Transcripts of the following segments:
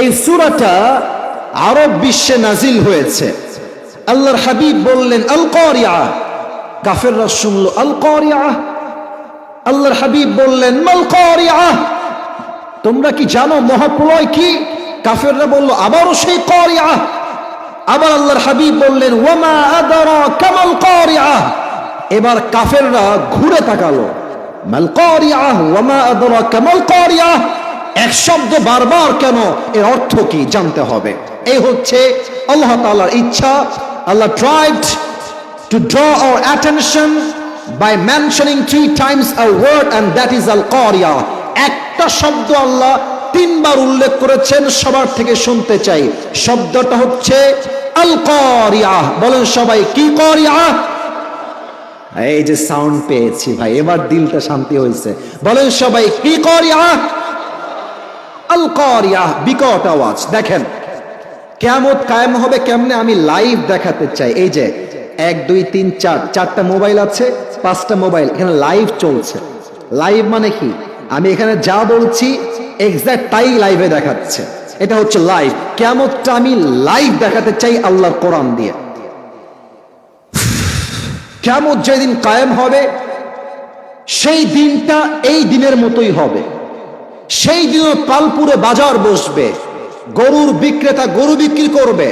এই সুরাটা আরব বিশ্বে নাজিল হয়েছে। আল্লাহর হাবিব বললেন আল করিয়া কাফেররা শুনলো আল করিয়া আল্লাহর হাবিব বললেন মাল করিয়া তোমরা কি জানো মহাপ্রলয় কি? কাফেররা বলল, আবারও সেই করিয়া। আবার আল্লাহর হাবিব বললেন, ওয়ামা আদারা কামাল করিয়া এবার কাফেররা ঘুরে তাকালো মাল করিয়া ওয়ামা আদারা কামাল করিয়া এক শব্দ বারবার কেন? এর অর্থ কি? জানতে হবে। এই হচ্ছে আল্লাহ তাআলার ইচ্ছা, Allah tried to draw our attention by mentioning three times a word and that is al qariya একটা শব্দ আল্লাহ তিনবার উল্লেখ করেছেন, সবার থেকে শুনতে চাই। শব্দটা হচ্ছে আল qariya বলেন সবাই, কি qariya? এই যে সাউন্ড পেয়েছি ভাই, এবার দিলটা শান্তি হয়েছে। বলেন সবাই, কি qariya? বিকট আওয়াজ। দেখেন কায়েম হবে কেমনে আমি লাইভ দেখাতে চাই। এই যে, এক, দুই, তিন, চার, চারটা মোবাইল আছে, পাঁচটা মোবাইল, এখানে লাইভ চলছে। লাইভ মানে কি? আমি এখানে যা বলছি তাই লাইভে দেখাচ্ছে। এটা হচ্ছে লাইভ। কেমতটা আমি লাইভ দেখাতে চাই আল্লাহর কোরআন দিয়ে। কেমত যেদিন কায়েম হবে, সেই দিনটা এই দিনের মতোই হবে। সেই দিনও পালপুরে বাজার বসবে। গরুর বিক্রেতা গরু বিক্রি করবে।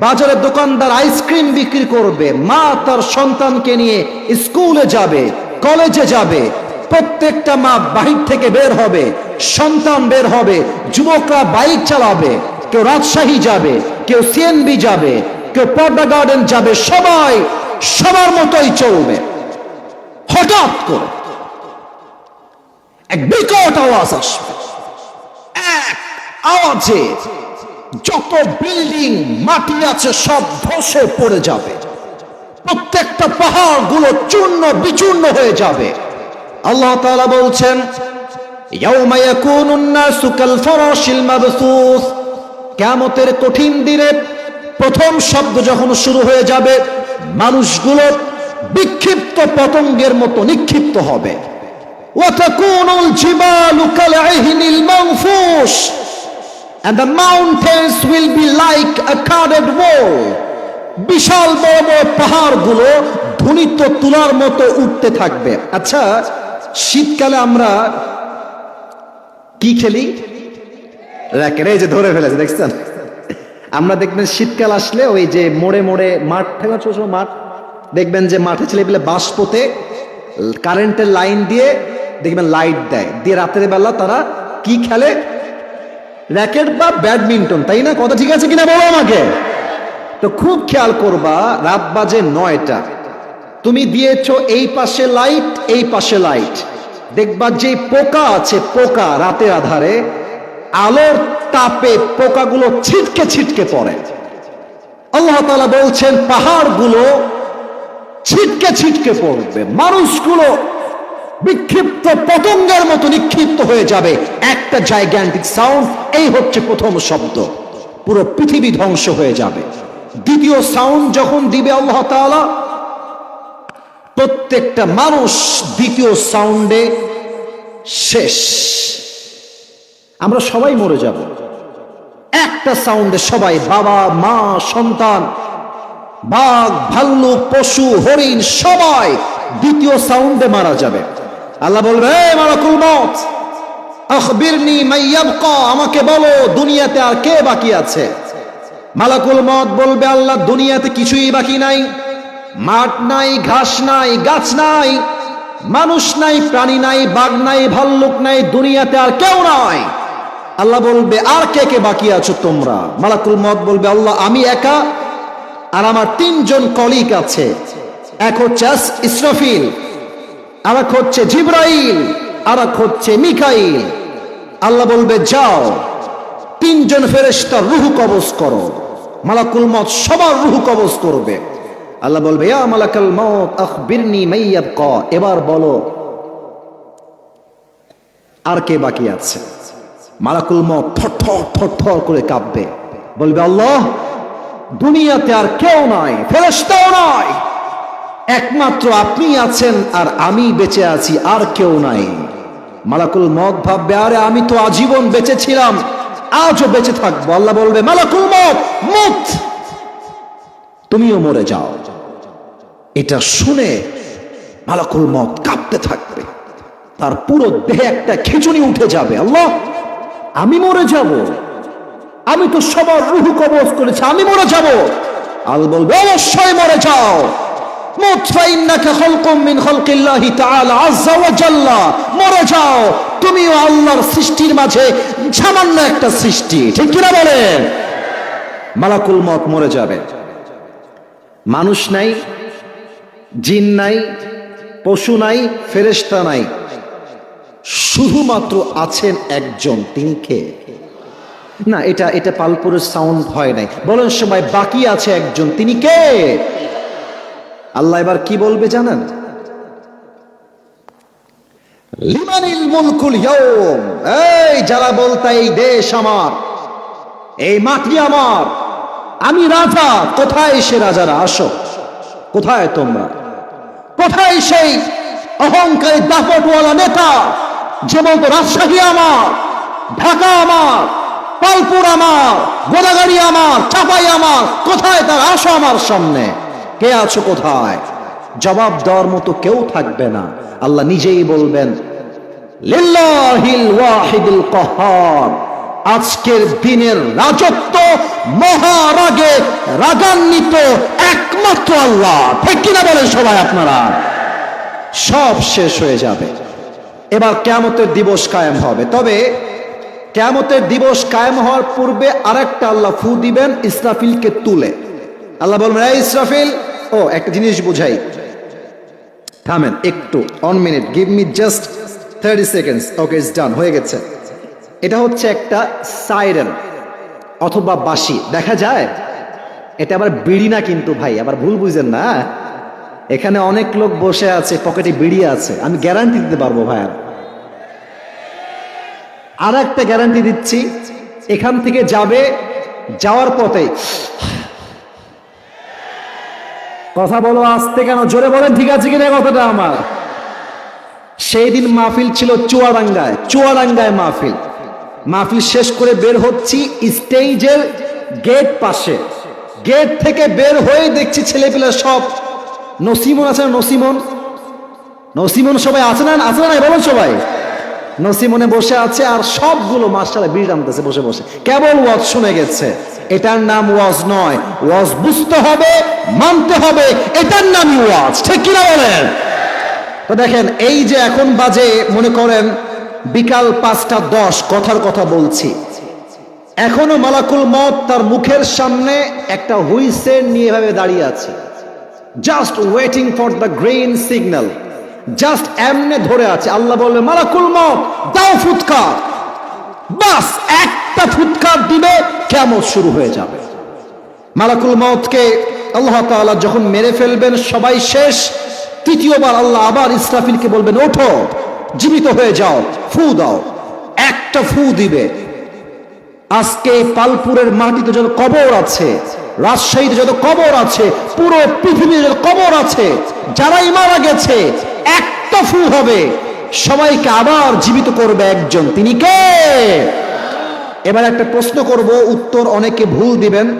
বাজারের দোকানদার আইসক্রিম বিক্রি করবে। মা তার সন্তানকে নিয়ে স্কুলে যাবে, কলেজে যাবে। প্রত্যেকটা মা বাহির থেকে বের হবে, সন্তান বের হবে, যুবকরা বাইক চালাবে, কেউ রাজশাহী যাবে, কেউ সিএনবি যাবে, কেউ পর্দা গার্ডেন যাবে, সবাই সবার মতোই চলবে। হঠাৎ করে এক বিকট আওয়াজ আসবে। এক আওয়াজে যত বিল্ডিং, মাটি আছে, সব ধসে পড়ে যাবে। প্রত্যেকটা পাহাড়গুলো চূর্ণ বিচূর্ণ হয়ে যাবে। আল্লাহ তাআলা বলছেন মাবসুস। কঠিন দিনে প্রথম শব্দ যখন শুরু হয়ে যাবে, মানুষগুলো বিক্ষিপ্ত পতঙ্গের মতো নিক্ষিপ্ত হবে। وتكون الجبال كالعهن المنفوش and the mountains will be like a carded wall বিশাল বড় বড় পাহাড়গুলো ধ্বনিত তুলার মতো উঠতে থাকবে আচ্ছা শীতকালে আমরা কি খেলি র্যাকেট এই যে ধরে ফেলেছে দেখছেন আমরা দেখবেন শীতকাল আসলে ওই যে মোড়ে মোড়ে মাঠ থাকে না ছোট ছোট মাঠ দেখবেন যে মাঠে ছেলে পেলে বাঁশ পোতে কারেন্টের লাইন দিয়ে দেখবেন লাইট দেয়। দিয়ে রাতের বেলা তারা কি খেলে? র্যাকেট বা ব্যাডমিন্টন তাই না? কথা ঠিক আছে কিনা বলো আমাকে? তো খুব খেয়াল করবা, রাত বাজে নয়টা। তুমি দিয়েছ এই পাশে লাইট এই পাশে লাইট দেখবা যে পোকা আছে, পোকা রাতের আধারে, আলোর তাপে পোকাগুলো ছিটকে ছিটকে পড়ে। আল্লাহ তাআলা বলছেন, পাহাড়গুলো ছিটকে ছিটকে পড়বে, মানুষগুলো বিক্ষিপ্ত পতঙ্গের মতো নিক্ষিপ্ত হয়ে যাবে। একটা জাইগ্যান্টিক সাউন্ড এই হচ্ছে প্রথম শব্দ। পুরো পৃথিবী ধ্বংস হয়ে যাবে। দ্বিতীয় সাউন্ড যখন দিবে আল্লাহ তাআলা, প্রত্যেকটা মানুষ দ্বিতীয় সাউন্ডে শেষ। আমরা সবাই মরে যাব। একটা সাউন্ডে সবাই বাবা, মা, সন্তান, বাঘ, ভাল্লুক, পশু, হরিণ, সবাই দ্বিতীয় সাউন্ডে মারা যাবে। আল্লাহ বলবে "এ মালাকুল মত আমাকে বলো দুনিয়াতে আর কে বাকি আছে? মালাকুল মত বলবে, আল্লাহ, দুনিয়াতে কিছুই বাকি নাই। মাঠ নাই, ঘাস নাই, গাছ নাই, মানুষ নাই, প্রাণী নাই, বাঘ নাই, ভাল্লুক নাই, দুনিয়াতে আর কেউ নাই। আল্লাহ বলবে, আর কে কে বাকি আছো তোমরা? মালাকুল মত বলবে, আল্লাহ, আমি একা আর আমার তিনজন কলিক আছে। এক হচ্ছে ইসরাফিল আর এক হচ্ছে জিব্রাইল আর এক হচ্ছে মিকাইল। আল্লাহ বলবে, যাও, তিনজন ফেরেশতা রুহু কবজ করো। মালাকুল মত সবার রুহু কবজ করবে। আল্লাহ বলবে, ইয়া মালাকাল মত আখবিরনি মাইয়াবকা এবার বলো, আর কে বাকি আছে? মালাকুল মত থরথর করে কাঁপবে। বলবে, আল্লাহ, দুনিয়াতে আর কেউ নাই, ফেরেশতাও নাই। একমাত্র আপনি আছেন আর আমি বেঁচে আছি, আর কেউ নাই। মালাকুল মত ভাববে, আরে আমি তো আজীবন বেঁচে ছিলাম, আজও বেঁচে থাকব। আল্লাহ বলবে, মালাকুল মত মত! তুমিও মরে যাও। এটা শুনে মালাকুল মত কাঁপতে থাকবে। তার পুরো দেহে একটা খিচুনি উঠে যাবে। আল্লাহ, আমি মরে যাব। আমি তো সবার রুহু কবজ করেছি, আমি মরে যাব। আল বলবে, অবশ্যই মরে যাও। মিন মানুষ নাই, জিন নাই, পশু নাই, ফেরেশতা নাই। শুধুমাত্র আছেন একজন। তিনি কে? না, এটা এটা পালপুরের সাউন্ড হয় নাই। বলেন সময় বাকি আছে একজন। তিনি কে? আল্লাহ এবার কি বলবে জানেন? লিমানিল মুলকুল ইয়াউম। এই, যারা বলতা এই দেশ আমার, এই মাটি আমার, আমি রাজা, কোথায় সে রাজারা? আসো। কোথায় তোমরা? কোথায় সেই অহংকারী দাপটওয়ালা নেতা যে বলতো রাজশাহী আমার, ঢাকা আমার, পালপুর আমার, গোদাগাড়ি আমার, চাপাই আমার, কোথায় তার? আসো আমার সামনে। কে আছো কোথায়? জবাব দেওয়ার মতো কেউ থাকবে না। আল্লাহ নিজেই বলবেন আজকের দিনের রাজত্ব মহারাগে রাগান্বিত একমাত্র আল্লাহ। ঠিক কিনা বলেন সবাই আপনারা? সব শেষ হয়ে যাবে। এবার কেয়ামতের দিবস কায়েম হবে। তবে কেয়ামতের দিবস কায়েম হওয়ার পূর্বে আরেকটা আল্লাহ ফু দিবেন, ইসরাফিলকে তুলে। আল্লাহ বলবেন, এই ইসরাফিল, ও, একটা জিনিস বুঝাই। থামেন, একটু one minute give me just thirty seconds okay it's done হয়ে গেছে। এটা হচ্ছে একটা সাইরেন অথবা বাঁশি, দেখা যায়? এটা আবার বিড়ি না কিন্তু ভাই, আবার ভুল বুঝেন না এখানে অনেক লোক বসে আছে, পকেটে বিড়ি আছে, আমি গ্যারান্টি দিতে পারব ভাইয়া আর। একটা গ্যারান্টি দিচ্ছি, এখান থেকে যাবে, যাওয়ার পথে কথা বলো, আসতে কেন? জোরে বলেন, ঠিক আছে কিনা কথাটা আমার? সেই দিন মাহফিল ছিল চুয়াডাঙ্গায় চুয়াডাঙ্গায় মাহফিল। মাহফিল শেষ করে বের হচ্ছি স্টেজের গেট পাশে। গেট থেকে বের হয়ে দেখছি ছেলেপিলে সব। নসিমন আছে নসিমন? নসিমন সবাই আছে না? আছে না বলুন সবাই। নসিমনে বসে আছে আর সবগুলো মাস্টার বিড়ি টানতেছে বসে বসে। কেবল ওয়াজ শুনে গেছে। এটার নাম ওয়াজ নয়। ওয়াজ বুঝতে হবে, মানতে হবে, এটার নামই ওয়াজ। ঠিক কিনা বলেন? তো দেখেন, এই যে এখন বাজে, মনে করেন, বিকাল পাঁচটা দশ, কথার কথা বলছি। এখনও মালাকুল মত তার মুখের সামনে একটা হুইসেল নিয়ে এভাবে দাঁড়িয়ে আছে। Just waiting for the green signal just এমনে ধরে আছে। আল্লাহ বলবে, মালাকুল মত দাও ফুৎকার। বাস, একটা ফুৎকার দিবে কেমন শুরু হয়ে যাবে। মালাকুল মতকে আল্লাহ তাআলা যখন মেরে ফেলবেন, সবাই শেষ। তৃতীয়বার আল্লাহ আবার ইসরাফিলকে বলবেন, ওঠো, জীবিত হয়ে যাও, ফু দাও। একটা ফু দিবে। আজকে পালপুরের মাটিতে যত কবর আছে, রাজশাহীতে যত কবর আছে, পুরো পৃথিবীতে যত কবর আছে, যারাই মারা গেছে একটা ফু হবে। সবাইকে আবার জীবিত করবে একজন। তিনি কে? এবার একটা প্রশ্ন করব, উত্তর অনেকে ভুল দিবেন।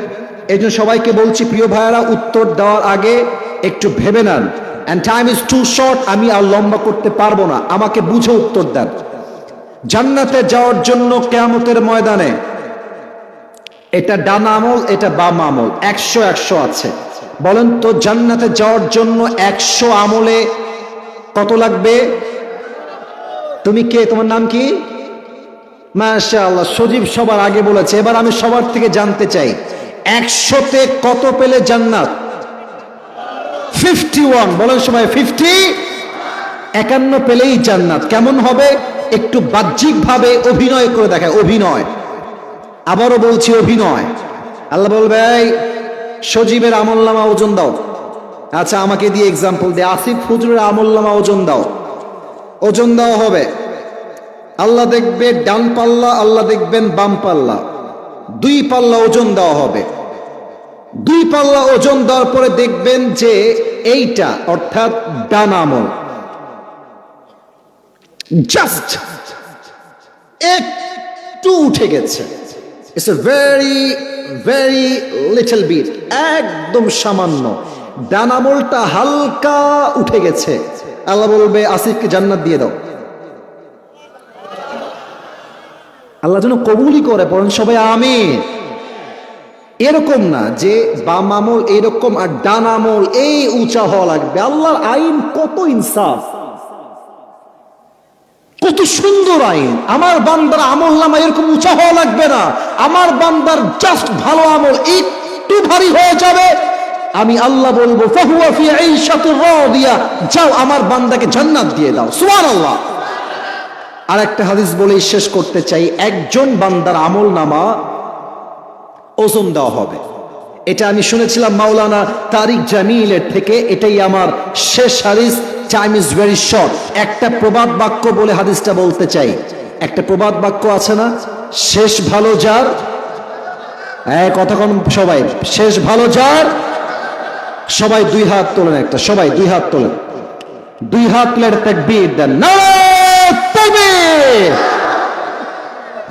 এই সবাইকে বলছি, প্রিয় ভাইয়ারা, উত্তর দেওয়ার আগে একটু ভেবে নেন। And time is too short আমি আর লম্বা করতে পারব না। আমাকে বুঝে উত্তর দেন। জান্নাতে যাওয়ার জন্য কেয়ামতের ময়দানে এটা ডান আমল, এটা বাম আমল। একশো একশো আছে। বলেন তো, জান্নাতে যাওয়ার জন্য একশো আমলে কত লাগবে? তুমি কে? তোমার নাম কি? মাশা আল্লাহ সজীব সবার আগে বলেছে। এবার আমি সবার থেকে জানতে চাই, একশোতে কত পেলে জান্নাত? ফিফটি ওয়ান, বলেন সময় ফিফটি? একান্ন পেলেই জান্নাত। কেমন হবে? একটু বাহ্যিকভাবে অভিনয় করে দেখায়, অভিনয়। আবারও বলছি অভিনয়। আল্লাহ বলবে সজীবের আমল্লামা ওজন দাও। আচ্ছা আমাকে দিয়ে এক্সাম্পল দে। আসিফ হুজুরের আমল্লামা ওজন দাও। ওজন দেওয়া হবে। আল্লাহ দেখবে ডান পাল্লা, আল্লাহ দেখবেন বাম পাল্লা। দুই পাল্লা ওজন দেওয়া হবে। দুই পাল্লা ওজন দেওয়ার পরে দেখবেন যে এইটা, অর্থাৎ ডান আমল। জাস্ট একটু উঠে গেছে। It's a very very little bit একদম সামান্য। ডান আমলটা হালকা উঠে গেছে। আল্লাহ বলবে, আসিফকে জান্নাত দিয়ে দাও। আল্লাহ যেন কবুলই করে, বলেন সবাই, আমিন। এরকম না যে বাম আমল এরকম আর ডান আমল এই উঁচা হওয়া লাগবে। আল্লাহর আইন কত ইনসাফ। কত সুন্দর আইন। আমার বান্দার আমল নামা এরকম উঁচা হওয়া লাগবে না। আমার বান্দার জাস্ট ভালো আমল একটু ভারী হয়ে যাবে। আমি আল্লাহ বলব যাও আমার বান্দাকে জান্নাত দিয়ে দাও। সুবহানাল্লাহ। আর একটা হাদিস বলেই শেষ করতে চাই। একজন বান্দার আমল নামা ওজন দেওয়া হবে। এটা আমি শুনেছিলাম মাওলানা তারিক জামিলের থেকে। এটাই আমার শেষ হাদিস। টাইম ইজ ভেরি শর্ট একটা প্রবাদ বাক্য বলে হাদিসটা বলতে চাই। একটা প্রবাদ বাক্য আছে না? শেষ ভালো যার? হ্যাঁ কথা কতক্ষণ সবাই। শেষ ভালো যার? সবাই দুই হাত তোলেন একটা, সবাই দুই হাত তোলেন। দুই হাত তুলে তাকবীর দেন। তাকবীর!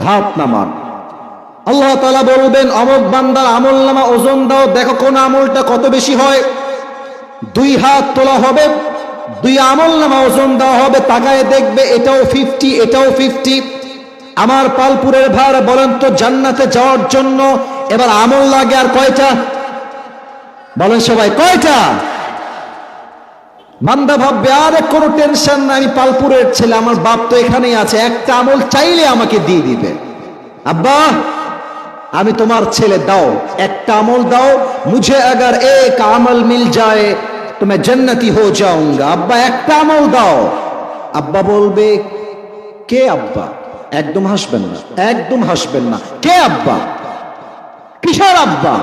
হাত নামান। আল্লাহ তালা বলবেন, অমক বান্দার আমল নামা ওজন দাও। দেখো কোন আমলটা কত বেশি হয়। দুই হাত তোলা হবে, দুই আমল নামা ওজন দেওয়া হবে। তাকায় দেখবে এটাও ফিফটি এটাও ফিফটি আমার পালপুরের ভার বলেন তো, জান্নাতে যাওয়ার জন্য এবার আমল লাগে আর কয়টা? বলেন সবাই, কয়টা? বান্দা ভাববে, আর কোনো টেনশন না আমি পালপুরের ছেলে, আমার বাপ তো এখানেই আছে, একটা আমল চাইলে আমাকে দিয়ে দিবে। আব্বা, আমি তোমার ছেলে, দাও, একটা আমল দাও, মুঝে আগার এক আমল মিল যায়, তুমি জন্নতি হো যাওঙ্গা। আব্বা, একটা আমল দাও। আব্বা বলবে, কে আব্বা? একদম হাসবেন না, একদম হাসবেন না। কে আব্বা? কিসার আব্বা?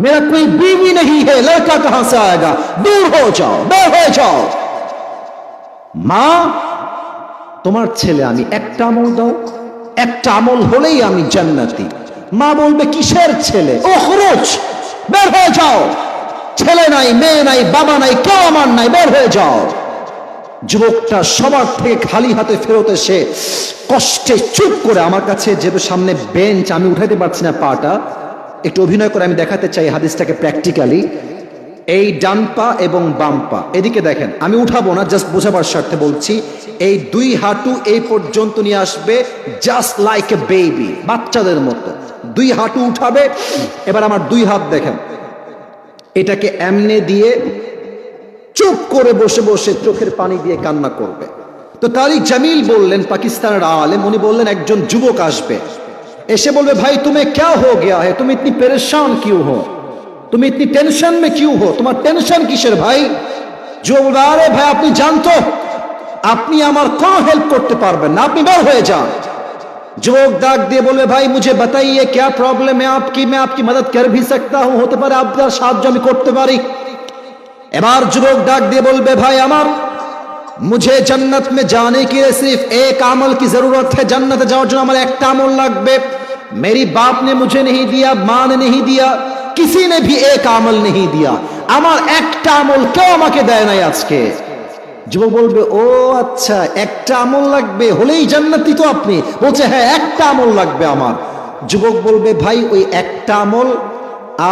मेरा कोई बीवी नहीं है लड़का कहां से आएगा दूर हो जाओ বের হয়ে যাও মা তোমার ছেলে আমি একটা আমল দাও একটা আমল হলেই আমি জান্নাতি মা বলবে কিসের ছেলে ও খরচ বের হয়ে যাও ছেলে নাই মেয়ে নাই বাবা নাই কেউ আমার নাই বের হয়ে যাও যুবকটা সবার থেকে খালি হাতে ফেরত এসে কষ্টে চুপ করে আমার কাছে যেহেতু সামনে বেঞ্চ আমি উঠাইতে পারছি না পাটা একটু অভিনয় করে আমি দেখাতে চাই হাদিসটাকে প্র্যাকটিক্যালি এই ডান পা এবং বাম পা এদিকে দেখেন, আমি উঠাবো না জাস্ট বোঝাবার স্বার্থে বলছি, এই দুই হাঁটু এই পর্যন্ত নিয়ে আসবে জাস্ট লাইক এ বেবি বাচ্চাদের মতো। দুই হাঁটু উঠাবে, এবার আমার দুই হাত দেখেন। এটাকে এমনে দিয়ে চুপ করে বসে বসে চোখের পানি দিয়ে কান্না করবে। তো তারিক জামিল বললেন, পাকিস্তানের আলেম, উনি বললেন, একজন যুবক আসবে। এসে বলবে, ভাই, তুমি ক্যা হো গিয়া হে তুমি ইতনি পেরেশান কিউ হো? তুমি ইতনি টেনশন মে কিউ হো? তোমার টেনশন কিসের ভাই? জো বলবে, আরে ভাই, আপনি জানতো? আপনি আমার কোনো হেল্প করতে পারবেন না। আপনি বের হয়ে যান। যোগ দাগ দিয়ে বলবে, ভাই, মুঝে বাতাইয়ে ক্যা প্রবলেম হ্যাঁ আপকি? মে আপকি মদত কর ভি সকতা হুম হতে পারে আপনার সাহায্য আমি করতে পারি। এবার যুবক ডাক দিয়ে বলবে, ভাই, আমার मुझे जन्नत में जाने के लिए सिर्फ एक अमल की जरूरत है जन्नत যাওয়ার জন্য আমার একটা আমল লাগবে मेरी बाप ने मुझे नहीं दिया माँ ने नहीं दिया किसी ने भी एक আমল नहीं दिया আমার একটা আমল কেউ আমাকে দেয় নাই আজকে যুবক বলবে ও আচ্ছা একটা আমল লাগবে হলেই জান্নাতি তো আপনি বলছে হ্যাঁ একটা আমল লাগবে আমার যুবক বলবে ভাই ওই একটা আমল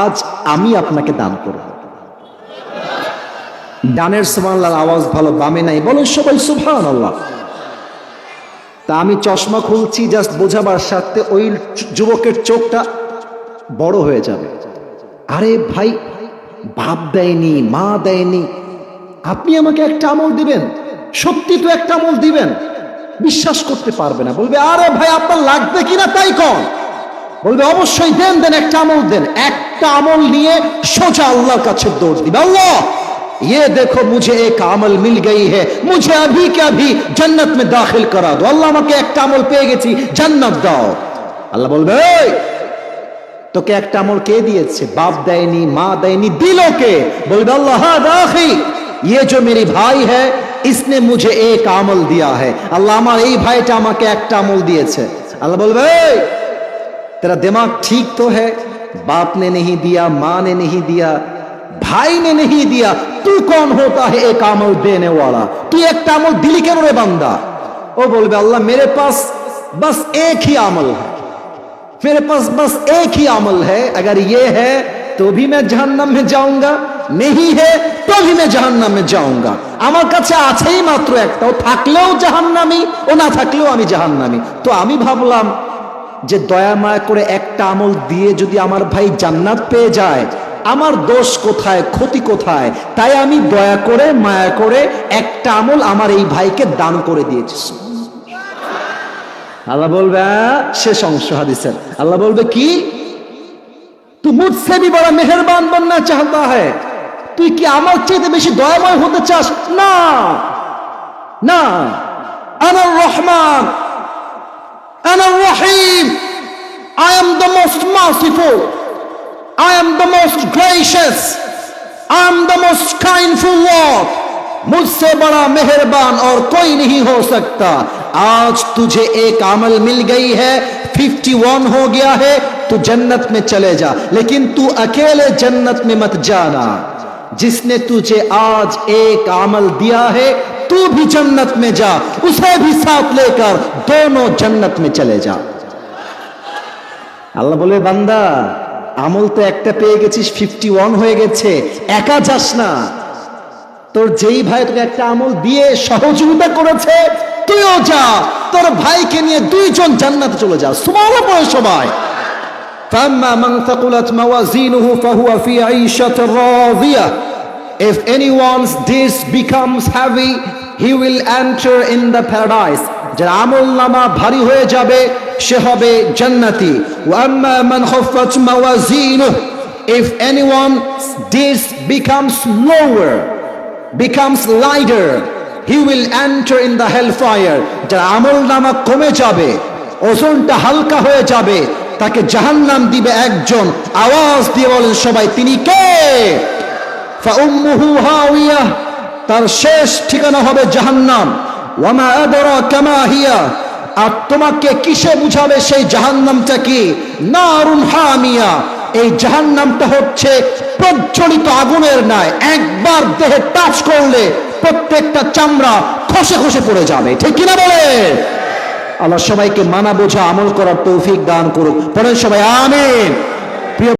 আজ আমি আপনাকে দান করব ডানের সুবহানাল্লাহর আওয়াজ ভালো, বামে নাই। বলেন সবাই আল্লাহ তা আমি চশমা খুলছি জাস্ট বোঝাবার সাথে ওই যুবকের চোখটা বড় হয়ে যাবে। আরে ভাই, বাপ দেয়নি, মা দেয়নি। আপনি আমাকে একটা আমল দিবেন। সত্যি তো একটা আমল দিবেন। বিশ্বাস করতে পারবে না। বলবে, আরে ভাই, আপনার লাগবে কিনা তাই কন বলবে, অবশ্যই দেন দেন, একটা আমল দেন। একটা আমল নিয়ে সোজা আল্লাহর কাছে দৌড় দিবে। আল্লাহ! ये देखो मुझे एक अमल मिल गई है मुझे अभी के अभी जन्नत में दाखिल करा दो আল্লাহ আমাকে একটা আমল পেয়ে গেছি জান্নাত দাও আল্লাহ বলবে এই তোকে একটা আমল কে দিয়েছে বাপ দেয়নি মা দেয়নি দিল কে বলবে আল্লাহ হ্যাঁ রাখি ये जो मेरी भाई है इसने मुझे एक আমল दिया है আল্লাহ আমার এই ভাইটা আমাকে একটা আমল দিয়েছে আল্লাহ বলবে এই तेरा दिमाग ठीक तो है बाप ने नहीं दिया माँ ने नहीं दिया भाई ने नहीं दिया तू कौन होता है एक अमल देने वाला तू एक अमल दिली क्यों रे बंदा वो बोल बे अल्लाह मेरे पास बस एक ही अमल है मेरे पास बस एक ही अमल है अगर ये है तो भी मैं जहन्नम में जाऊंगा नहीं है तो भी मैं जहन्नम में जाऊंगा আমার কাছে আছেই মাত্র একটা ও থাকলেও জাহান্নামি ও না থাকলেও আমি জাহান্নামি তো আমি ভাবলাম যে দয়া মায়া করে একটা আমল দিয়ে যদি আমার ভাই জান্নাত পেয়ে যায় আমার দোষ কোথায়, ক্ষতি কোথায়? তাই আমি দয়া করে, মায়া করে একটা আমল আমার এই ভাইকে দান করে দিয়েছি। আল্লাহ বলবে, শেষ অংশ হাদিসের। আল্লাহ বলবে, কি? তুই মুঝসে ভি বড় মেহরবান বন্যা চাহতা হ্যাঁ তুই কি আমার চেয়ে বেশি দয়াময় হতে চাস? না। না। আনার রহমান। আনার রহিম। I am the most merciful. I am the most gracious I am the most kindful Lord मुझसे बड़ा मेहरबान और कोई नहीं हो सकता आज तुझे एक अमल मिल गई है 51 हो गया है तू जन्नत में चले जा लेकिन तू अकेले जन्नत में मत जाना जिसने तुझे आज एक अमल दिया है तू भी जन्नत में जा उसे भी साथ लेकर दोनों जन्नत में चले जा আল্লাহ বলে বান্দা আমল তো একটা পেয়ে গেছিস ফিফটি ওয়ান হয়ে গেছে একা যাস না তোর যেই ভাই তোকে একটা আমল দিয়ে সহযোগিতা করেছে তুইও যা তোর ভাইকে নিয়ে দুইজন জান্নাতে চলে যা সুমালো পড়ে সবাই فأما من ثقلت موازينه فهو في عيشة راضية If anyone's deeds becomes heavy he will enter in the paradise যার আমল নামা ভারী হয়ে যাবে সে হবে জান্নাতি। If this this becomes lower, becomes lighter, he will enter in the hellfire. যার আমল নামা কমে যাবে ওজনটা হালকা হয়ে যাবে তাকে জাহান্নাম দিবে একজন। আওয়াজ দিয়ে বলেন সবাই তিনি কে? তার শেষ ঠিকানা হবে জাহান্নাম। ওয়ামা আদরাকা মা হিয়া। আর তোমাকে কিসে বুঝাবে সেই জাহান্নামটা কি? নারুন হামিয়া। এই জাহান্নামটা হচ্ছে প্রজ্বলিত আগুনের ন্যায়। একবার দেহে টাচ করলে প্রত্যেকটা চামড়া খসে খসে পড়ে যাবে। ঠিক কিনা বলে? আল্লাহ সবাইকে মানা বোঝা আমল করার তৌফিক দান করুক। পড়েন সবাই, আমিন।